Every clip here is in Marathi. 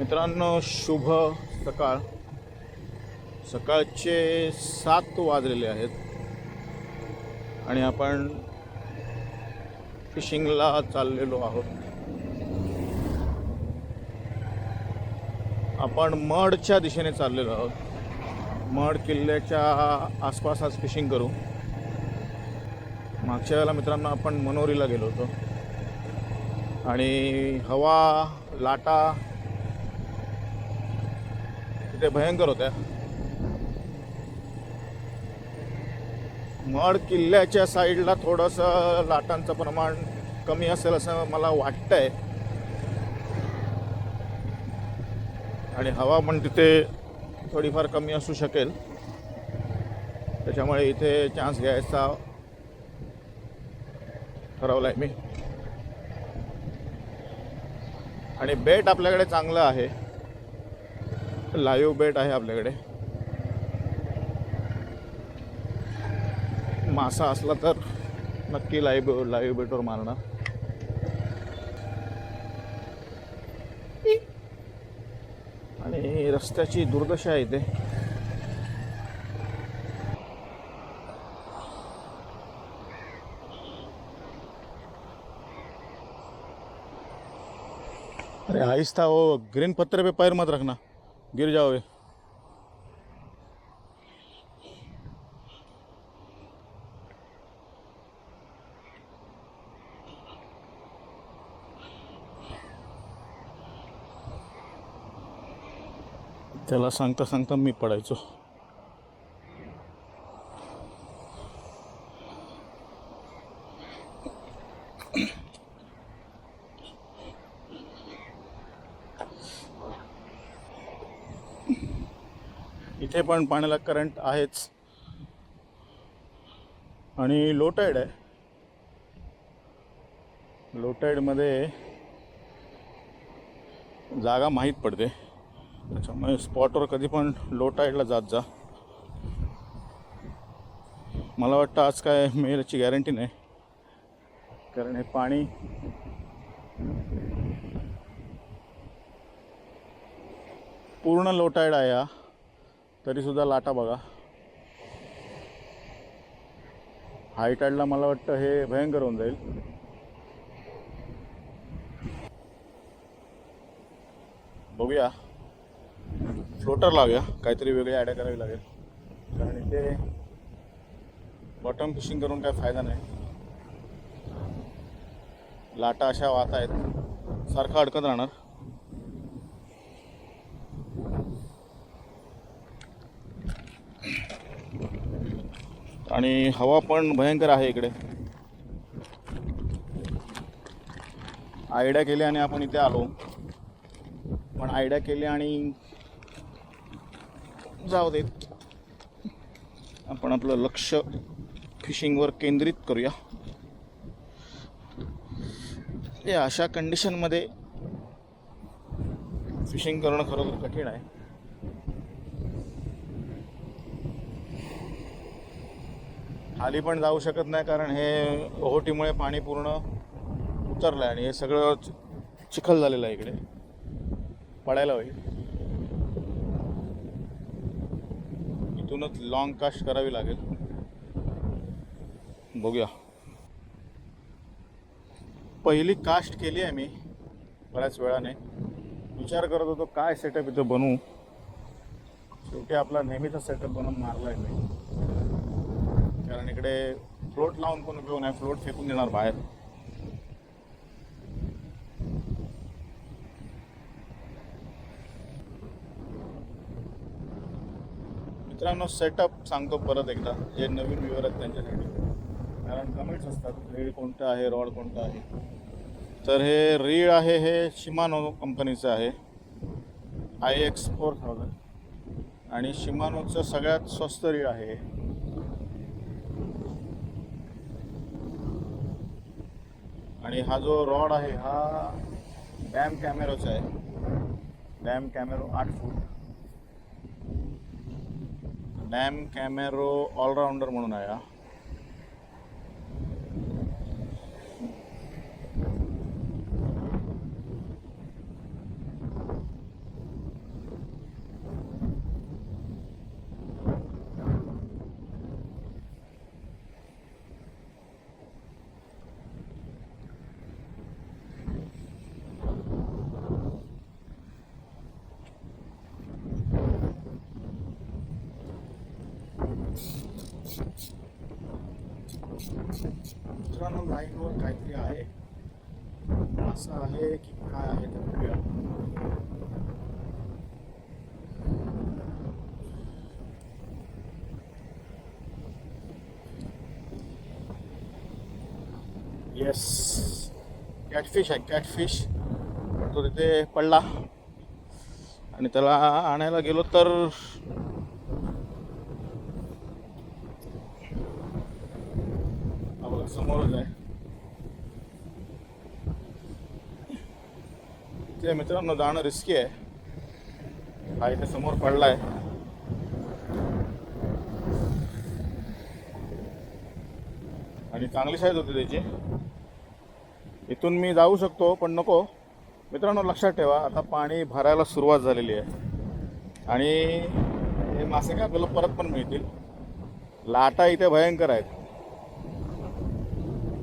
मित्रांनो शुभ सकाळ. सकाळचे सात वाजलेले आहेत. आणि आपण फिशिंगला चाललेलो आहोत. आपण मडच्या दिशेने चाललेलो आहोत. मड किल्ल्याच्या आसपास आज फिशिंग करू. मागच्या वेळेला मित्रांनो आपण मनोरीला गेलो होतो. आणि हवा लाटा तिथे भयंकर होत्या. मड किल्ल्याच्या साईडला थोडंसं लाटांचं प्रमाण कमी असेल असं मला वाटतंय. आणि हवा पण तिथे थोडीफार कमी असू शकेल. त्याच्यामुळे इथे चान्स घ्यायचा. ठरवला आहे मी. आणि बेट आपल्याकडे चांगलं आहे. लाईव्ह बेट आहे आपल्याकडे. मासा असला तर नक्की लाईव्ह लाईव्ह बेटवर मारणार. आणि रस्त्याची दुर्दशा आहे इथे. अरे आहिस्ता हो ग्रीन पत्रे पे पैर मत रखना. गिर जाओगे त्याला सांगता सांगता मी पडायचो इथे पण पाण्याला करंट आहेच. आणि लो टाईड आहे. लो टाईडमध्ये जागा माहीत पडते. त्याच्यामुळे स्पॉटवर कधी पण लो टाईडला जात जा. मला वाटतं आज काय मेलची याची गॅरंटी नाही. कारण हे पाणी पूर्ण लोटाईड आहे हा. तरीसुद्धा लाटा बघा. हाय टाईडला मला वाटतं हे भयंकर होऊन जाईल. बघूया. फ्लोटर लावूया. काहीतरी वेगळी आयडिया करावी लागेल. कारण इथे बॉटम फिशिंग करून काय फायदा नाही. लाटा अशा वाहत आहेत. सारखं अडकत राहणार. आणि हवा पण भयंकर आहे इकडे. आयडिया केली आणि आपण इथे आलो. पण आयडिया केली आणि जाऊ देत. आपण आपलं लक्ष फिशिंगवर केंद्रित करूया. या अशा कंडिशनमध्ये फिशिंग करणं खरोखर कठीण आहे. आली पण जाऊ शकत नाही कारण हे ओहोटीमुळे पाणी पूर्ण उतरलं आहे आणि हे सगळं चि- चिखल झालेलं आहे इकडे. पडायला होईल. इथूनच लॉंग कास्ट करावी लागेल. बघूया. पहिली कास्ट केली आहे मी बऱ्याच वेळाने. विचार करत होतो काय सेटअप इथं बनवू. शेवटी आपला नेहमीचा सेटअप बनवून मारला आहे मी. इकडे फ्लोट लावून कोण उपयोग नाही फ्लोट फेकून देणार बाहेर. मित्रांनो सेटअप सांगतो परत एकदा. जे नवीन व्ह्युअर आहेत त्यांच्यासाठी. कारण कमेंट्स असतात रीळ कोणतं आहे रॉड कोणतं आहे. तर हे रीळ आहे हे शिमानो कंपनीचं आहे. आय एक्स फोर थाउजंड आणि शिमानोचं सगळ्यात स्वस्त रीळ आहे आणि हा जो रॉड आहे हा डॅम कॅमेरोचा आहे. डॅम कॅमेरो आठ फूट. डॅम कॅमेरो ऑलराऊंडर म्हणून आहे हा. लाईनवर काहीतरी आहे. असं आहे की काय आहे ते बघूया. येस कॅटफिश आहे कॅटफिश तो तिथे पडला. आणि त्याला आणायला गेलो तर हा बघा, समोरच आहे ते मित्रांनो जाणं रिस्की आहे. हा इथे समोर पडलाय. आणि चांगली साईज होती त्याची. इथून मी जाऊ शकतो पण नको. मित्रांनो लक्षात ठेवा आता पाणी भरायला सुरुवात झालेली आहे. आणि हे मासे काय आपल्याला परत पण मिळतील. लाटा इथे भयंकर आहेत.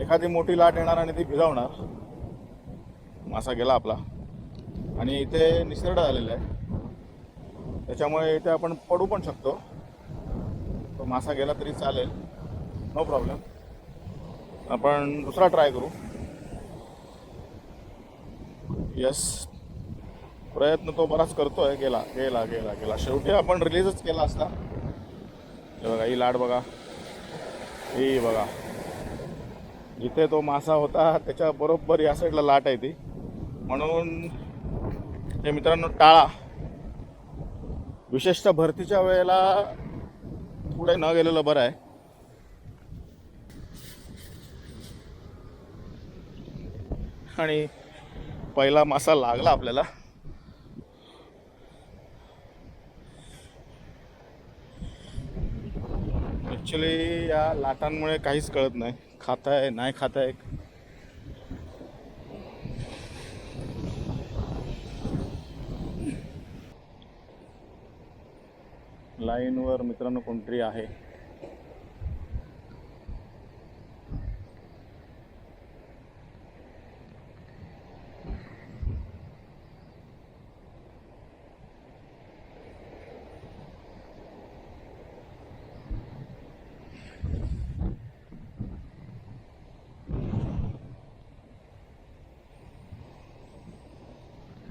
एखादी मोठी लाट येणार आणि ती भिजावणार. मासा गेला आपला. आणि इथे निसर्ग झालेला आहे. त्याच्यामुळे इथे आपण पडू पण शकतो. तो मासा गेला तरी चालेल. नो प्रॉब्लेम आपण दुसरा ट्राय करू. यस प्रयत्न तो बराच करतोय. गेला गेला गेला गेला. शेवटी आपण रिलीजच केला असता. हे बघा ही लाट बघा. ही बघा. जिथे तो मासा होता त्याच्या बरोबर या साईडला लाट आहे ती. म्हणून हे मित्रांनो टाळा. विशेषतः भरतीच्या वेळेला पुढे न गेलेलं बरं आहे. आणि पहिला मासा लागला आपल्याला. ॲक्च्युली या लाटांमुळे काहीच कळत नाही. खाताय नाही खाताय. लाईनवर मित्रांनो कोणतरी आहे.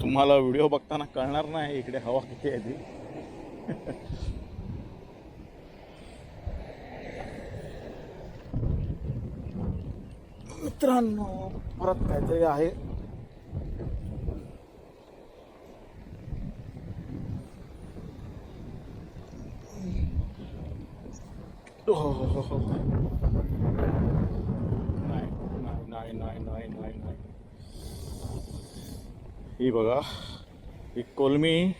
तुम्हाला व्हिडिओ बघताना कळणार नाही इकडे हवा किती आहे ती. मित्रांनो, परत काहीतरी आहे. हो बघा, ही कोलमी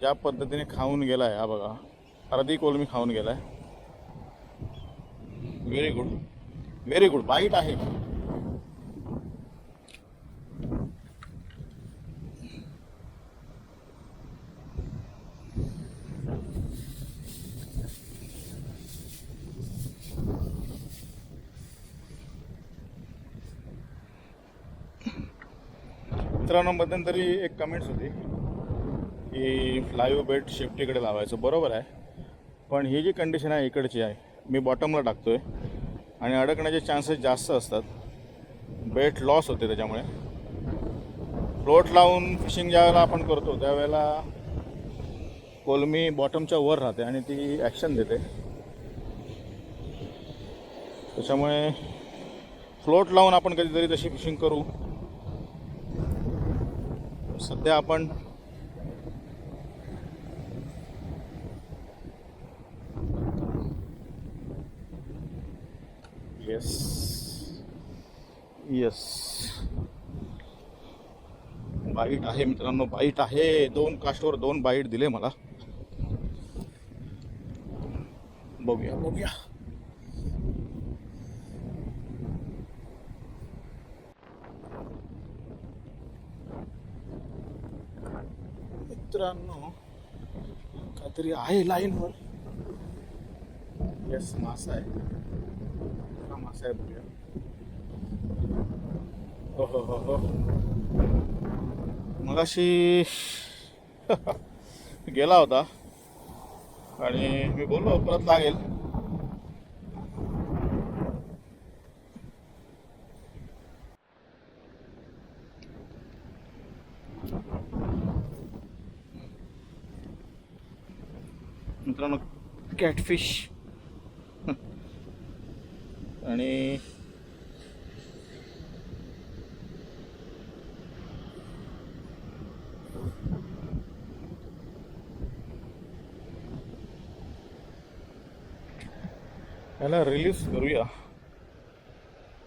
ज्या पद्धतीने खाऊन गेलाय, हा बघा. अर्धी कोलमी खाऊन गेलाय. व्हेरी गुड व्हेरी गुड वाईट आहे. मित्रांनो मध्यंतरी एक कमेंट्स होती की फ्लायओ बेट शेफ्टीकडे लावायचं. बरोबर आहे. पण ही जी कंडिशन आहे इकडची आहे मी बॉटमला टाकतो आहे आणि अडकण्याचे चान्सेस जास्त असतात. बेट लॉस होते त्याच्यामुळे. फ्लोट लावून फिशिंग ज्यावेळेला आपण करतो त्यावेळेला कोलमी बॉटमच्या वर राहते आणि ती ॲक्शन देते. त्याच्यामुळे फ्लोट लावून आपण कधीतरी तशी फिशिंग करू. सध्या आपण येस येस बाईट आहे मित्रांनो बाईट आहे. दोन कास्टवर दोन बाईट दिले मला. बघूया बघूया. मित्रांनो काहीतरी आहे लाईनवर येस मासा आहे. साहेब बघूया हो हो हो हो मग अशी गेला होता आणि मी बोललो परत लागेल मित्रांनो कॅटफिश आणि याला रिलीज करूया.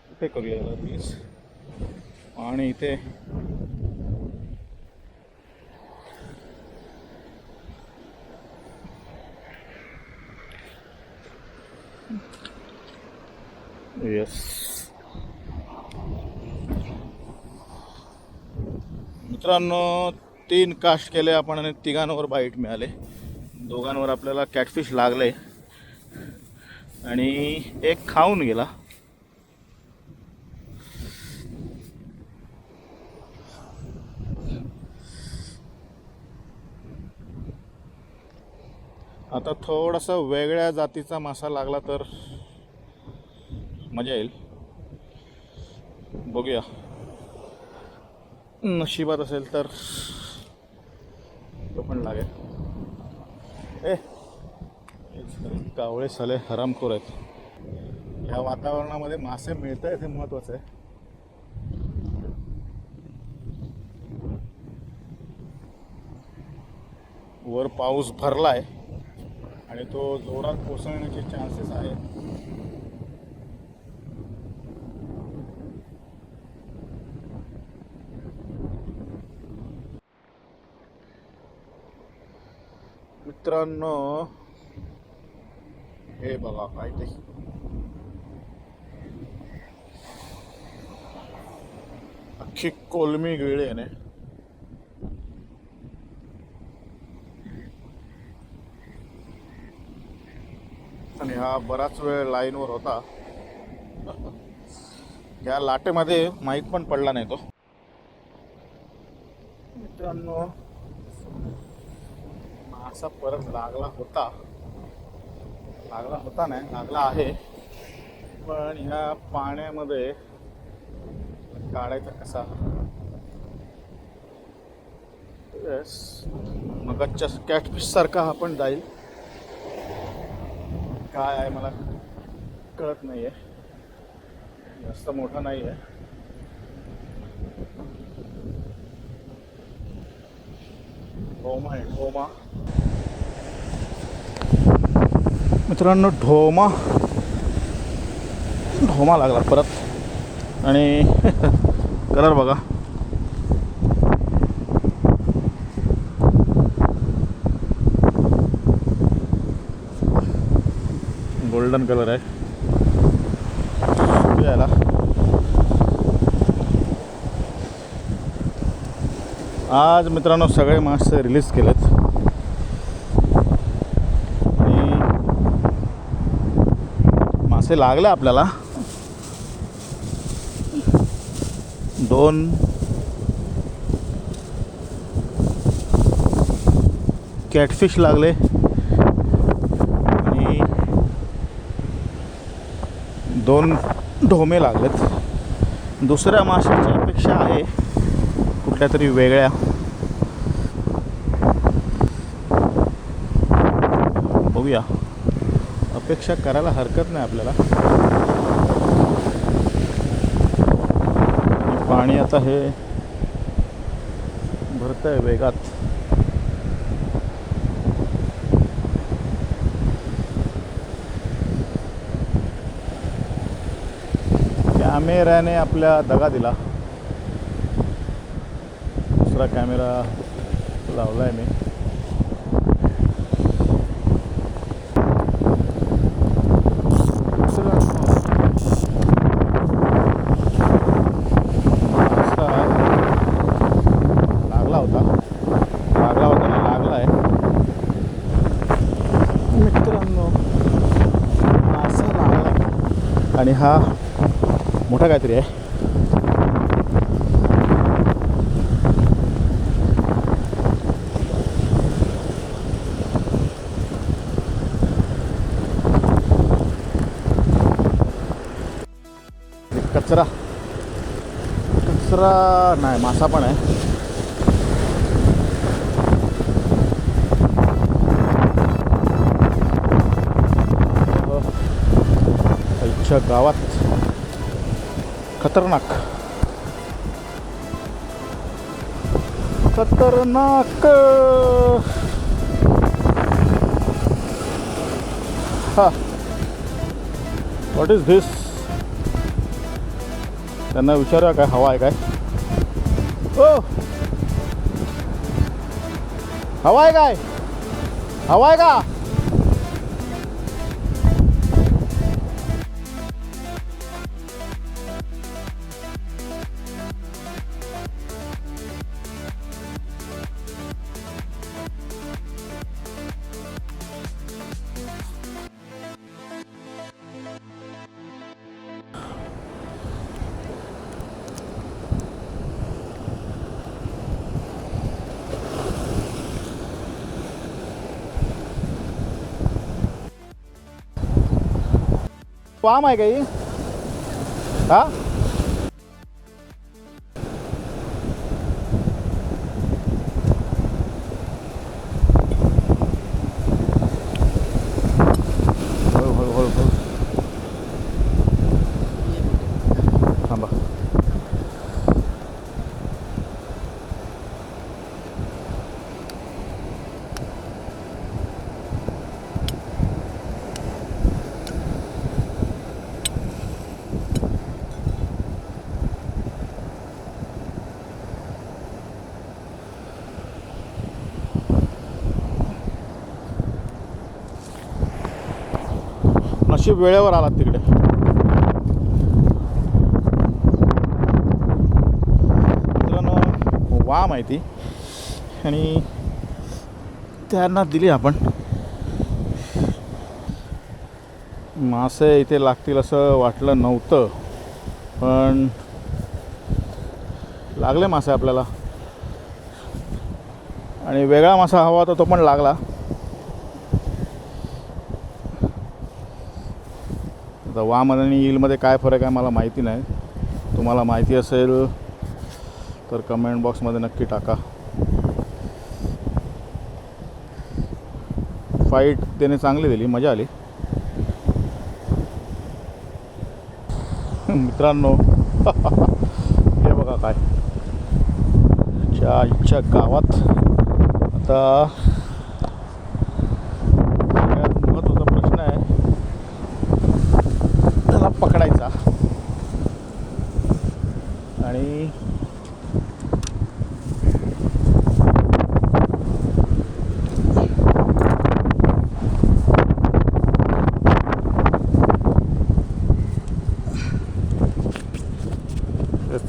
कुठे करूया याला रिलीज आणि इथे मित्रांनो तीन कास्ट केले आपण आणि तिघांवर बाईट मिळाले. दोघांवर आपल्याला कॅटफिश लागले. आणि एक खाऊन गेला. आता थोडासा वेगळ्या जातीचा मासा लागला तर मजा येईल. बघूया. नशिबात असेल तर तो पण लागेल. ए हेच कावळे साले हरामखोर आहेत. या वातावरणामध्ये मासे मिळत आहेत हे महत्वाचं आहे. वर पाऊस भरला आहे आणि तो जोरात कोसळण्याचे चान्सेस आहेत. मित्रांनो हे बघा काय ते अख्खी कोलमी गिळी आहे आणि हा बराच वेळ लाईनवर होता. या लाटेमध्ये माहीत पण पडला नाही तो. मित्रांनो असा परत लागला होता. लागला होता नाही लागला आहे. पण ह्या पाण्यामध्ये काढायचा कसा? येस मगच्या कॅटफिश सारखा हा पण जाईल. काय आहे मला कळत नाही आहे जास्त मोठा नाही आहे ओमा आहे ओमा मित्रांनो ढोमा. ढोमा लागला परत. आणि कलर बघा. गोल्डन कलर आहे. यायला आज मित्रांनो सगळे मासे रिलीज केलेत आणि असे लागले आपल्याला. दोन. कॅटफिश लागले. आणि दोन ढोमे लागलेत. दुसऱ्या माशाची अपेक्षा आहे कुठल्या तरी वेगळ्या. बघूया. अपेक्षा करायला हरकत नाही आपल्याला. पाणी आता हे भरत आहे वेगात. कॅमेऱ्याने आपल्या दगा दिला. दुसरा कॅमेरा लावला आहे मी असा लागला होता लागला होता ना लागला आहे मित्रांनो असा लागला आणि हा मोठा काहीतरी आहे. कचरा. कचरा नाही मासा पण आहे. आमच्या गावात खतरनाक. खतरनाक. हा. व्हॉट इज धिस त्यांना विचारा काय हवा आहे काय. ओ! हवा आहे काय? हवा आहे का? फार्म आहे काही? हा? नशीब वेळेवर आलात तिकडे. मित्रांनो वा माहिती. आणि त्यांना दिली आपण. मासे इथे लागतील असं वाटलं नव्हतं पण लागले मासे आपल्याला. आणि वेगळा मासा हवा होता तो पण लागला. आता वामन आणि ईलमध्ये काय फरक आहे मला माहिती नाही. तुम्हाला माहिती असेल तर कमेंट बॉक्समध्ये नक्की टाका. फाईट त्याने चांगली दिली मजा आली. मित्रांनो हे बघा काय. च्या इच्छा गावात आता सगळ्यात महत्त्वाचा प्रश्न आहे त्याला पकडायचा आणि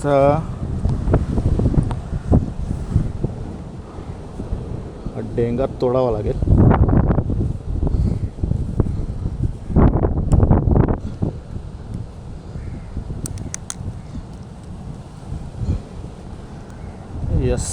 त्याचा डेंगा तोडावा लागेल यस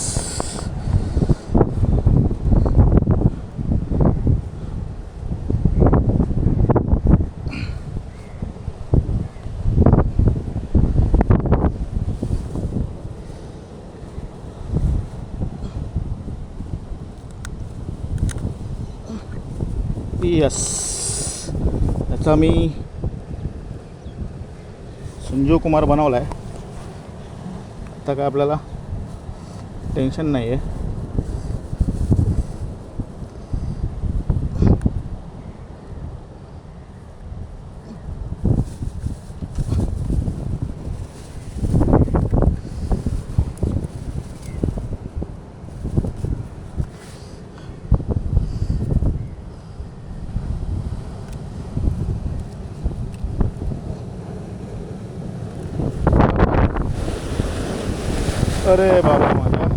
यस याचा मी संजीव कुमार बनवला आहे आता काय आपल्याला टेन्शन नाही आहे अरे बाबा माझ्या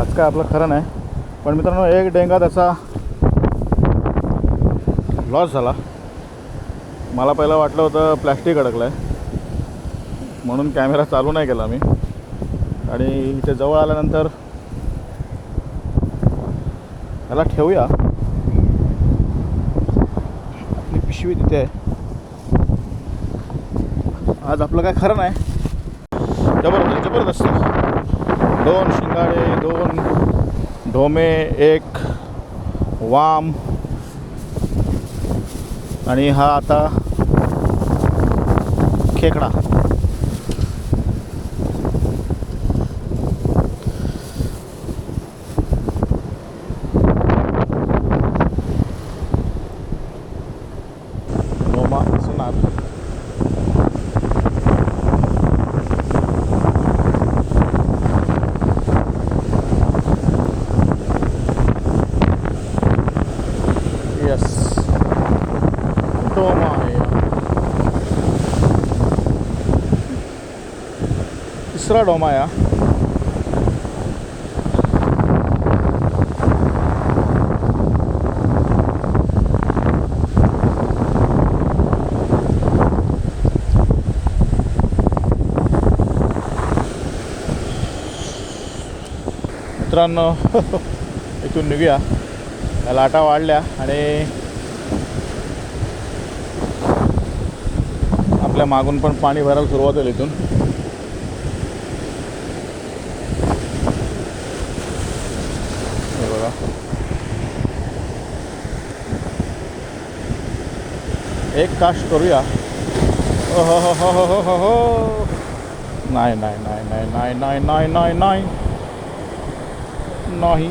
आज काय आपलं खरं नाही. पण मित्रांनो एक डेंगा त्याचा लॉस झाला. मला पहिलं वाटलं होतं प्लॅस्टिक अडकलं आहे म्हणून कॅमेरा चालू नाही केला मी. आणि इथे जवळ आल्यानंतर त्याला ठेवूया. आपली पिशवी तिथे आहे. आज आपलं काय खरं नाही. जबरदस्त जबरदस्त. दोन शिंगाडे दोन ढोमे एक वाम. आणि हा आता खेकडा. डोमा आहे हा. तिसरा डोमा आहे हा. मित्रांनो इथून निघूया या लाटा वाढल्या आणि आपल्या मागून पण पाणी भरायला सुरुवात होईल इथून. हे बघा. एक कास्ट करूया. हो हो हो हो हो हो हो नाही नाही नाही नाही नाही नाही नाही नाही नाही. नाही.